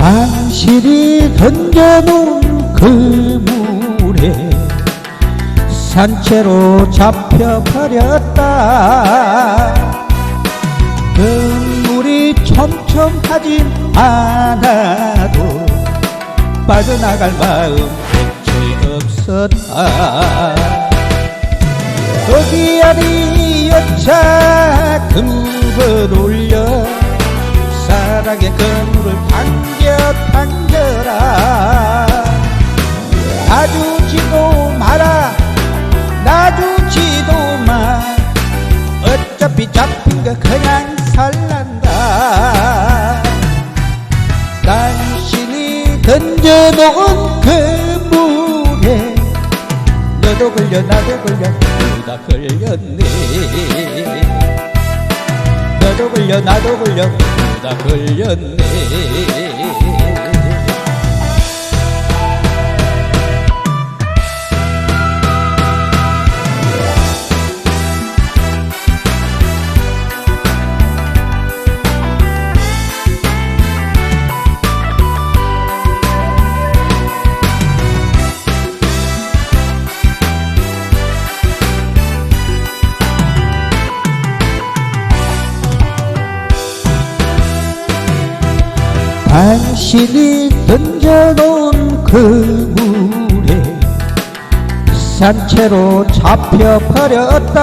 당신이 던져놓은 그 물에 산채로 잡혀버렸다. 그 물이 촘촘하진 않아도 빠져나갈 마음 애초에 없었다. 거기아리 여차 그물을 올려 사랑의 그물을 당 던져놓은 그 물에 너도 걸려 나도 걸려 둘 다 걸렸네 너도 걸려 나도 걸려 둘 다 걸렸네 당신이 던져놓은 그 물에 산채로 잡혀버렸다.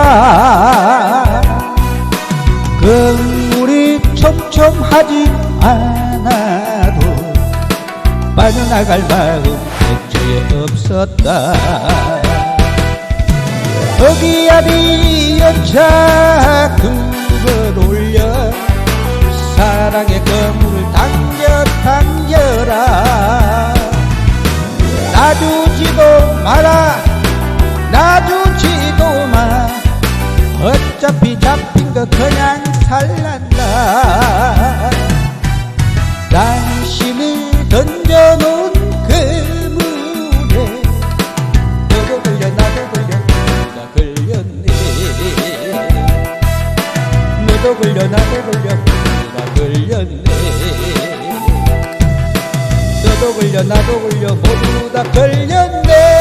그 물이 촘촘하지 않아도 빠져나갈 마음 애초에 없었다. 거기아리 여차 그걸 올려 사랑의 그물을 당겨 당겨라. 놔주지도 마라. 놔주지도 마. 어차피 잡힌 거 그냥 살란다. 당신이 던져놓은 그 물에 너도 걸려 나도 걸려 나 걸렸네. 너도 걸려 나도 걸려 나 걸렸네 걸려 나도 걸려 모두 다 걸렸네